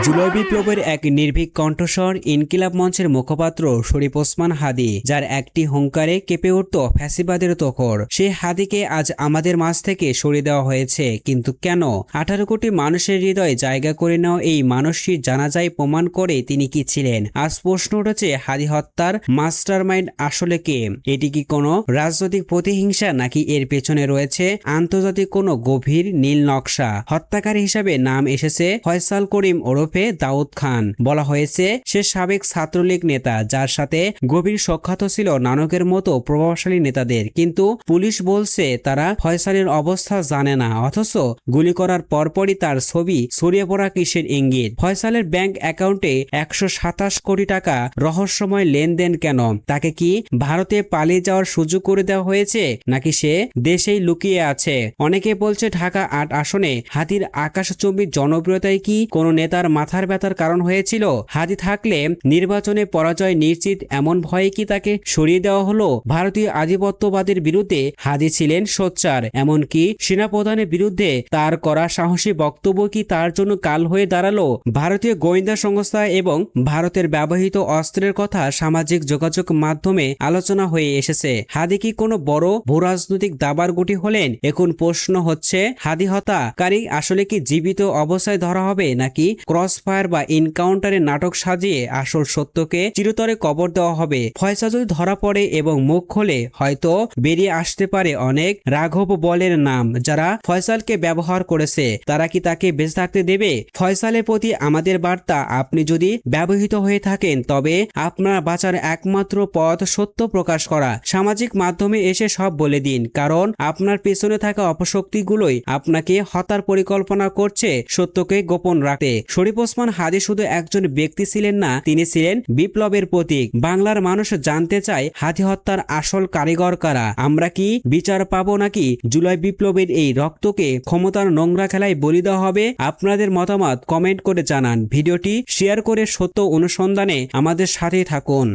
জুলাই বিপ্লবের এক নির্ভীক কণ্ঠস্বর ইনকিলাব মঞ্চের মুখপাত্র শরীফ ওসমান হাদি, যার একটি হুঙ্কারে কেঁপে উঠত ফ্যাসিবাদের তোকর সেই হাদিকে আজ আমাদের মাঝ থেকে সরিয়ে দেওয়া হয়েছে, কিন্তু কেন? আঠারো কোটি মানুষের হৃদয়ে জায়গা করে নেওয়া এই মানুষটির জানাজায় প্রমাণ করে তিনি কি ছিলেন? আজ প্রশ্ন উঠেছে, হাদি হত্যার মাস্টারমাইন্ড আসলে কে? এটি কি কোনো রাজনৈতিক প্রতিহিংসা নাকি এর পেছনে রয়েছে আন্তর্জাতিক কোনো গভীর নীল নকশা? হত্যাকারী হিসাবে নাম এসেছে ফয়সাল করিম ওরফে দাউদ খান। বলা হয়েছে, সে সাবেক ছাত্রলীগ নেতা, যার সাথে গভীর সখ্যাত ছিল নানকের মতো প্রভাবশালী নেতাদের। কিন্তু পুলিশ বলছে, তারা ফয়সালের অবস্থা জানে না, অথচ গুলি করার পরপরই তার ছবি ছড়িয়ে পড়া কিসের ইঙ্গিত? ফয়সালের ব্যাংক অ্যাকাউন্টে একশো সাতাশ কোটি টাকা রহস্যময় লেনদেন কেন? তাকে কি ভারতে পালিয়ে যাওয়ার সুযোগ করে দেওয়া হয়েছে, নাকি সে দেশেই লুকিয়ে আছে? অনেকে বলছে, ঢাকা আট আসনে হাতির আকাশচম্বী জনপ্রিয়তায় কি কোনো নেতার মাথার ব্যথার কারণ হয়েছিল। হাতি থাকলে নির্বাচনে পরাজয় নিশ্চিত এমন ভয়ে কি তাকে সরিয়ে দেওয়া হলো? ভারতীয় আধিপত্যবাদের বিরুদ্ধে হাদি ছিলেন সোচ্চার। এমনকি সেনাপ্রধানের বিরুদ্ধে তার করা সাহসী বক্তব্য কি তার জন্য কাল হয়ে দাঁড়াল? ভারতীয় গোয়েন্দা সংস্থা এবং ভারতের ব্যবহৃত অস্ত্রের কথা সামাজিক যোগাযোগ মাধ্যমে আলোচনা হয়ে এসেছে। হাদি কি কোনো বড় ভূরাজনৈতিক দাবার গুটি হলেন? এখন প্রশ্ন হচ্ছে হাদি হত্যাকারী আসলে কি জীবিত অবস্থায় ধরা হবে নাকি ক্রস ফায়ার বা ইনকাউন্টারে নাটক সাজিয়ে আসল সত্যকে চিরতরে কবর দেওয়া হবে। ফয়সা যদি ধরা পড়ে এবং মুখ খোলে, হয়তো বেরিয়ে আসতে পারে অনেক রাঘব বলের নাম, যারা ফয়সালকে ব্যবহার করেছে। তারা কি তাকে বেঁচে থাকতে দেবে? ফয়সালের প্রতি আমাদের বার্তা, আপনি যদি ব্যবহৃত হয়ে থাকেন, তবে আপনার বাঁচার একমাত্র পথ সত্য প্রকাশ করা। সামাজিক মাধ্যমে এসে সব বলে দিন, কারণ আপনার পেছনে থাকা অপশক্তিগুলোই আপনাকে হতার পরিকল্পনা করছে সত্যকে গোপন রাখতে। শরীফ ওসমান হাদি শুধু একজন ব্যক্তি ছিলেন না, তিনি ছিলেন বিপ্লবের প্রতীক। বাংলার মানুষ জানতে চায় হাতি হত্যার আসল কারিগর কারা? আমরা কি বিচার পাবো নাকি জুলাই বিপ্লবের এই রক্তকে ক্ষমতার নোংরা খেলায় বলি দেওয়া হবে? আপনাদের মতামত কমেন্ট করে জানান। ভিডিওটি শেয়ার করে সত্য অনুসন্ধানে আমাদের সাথে থাকুন।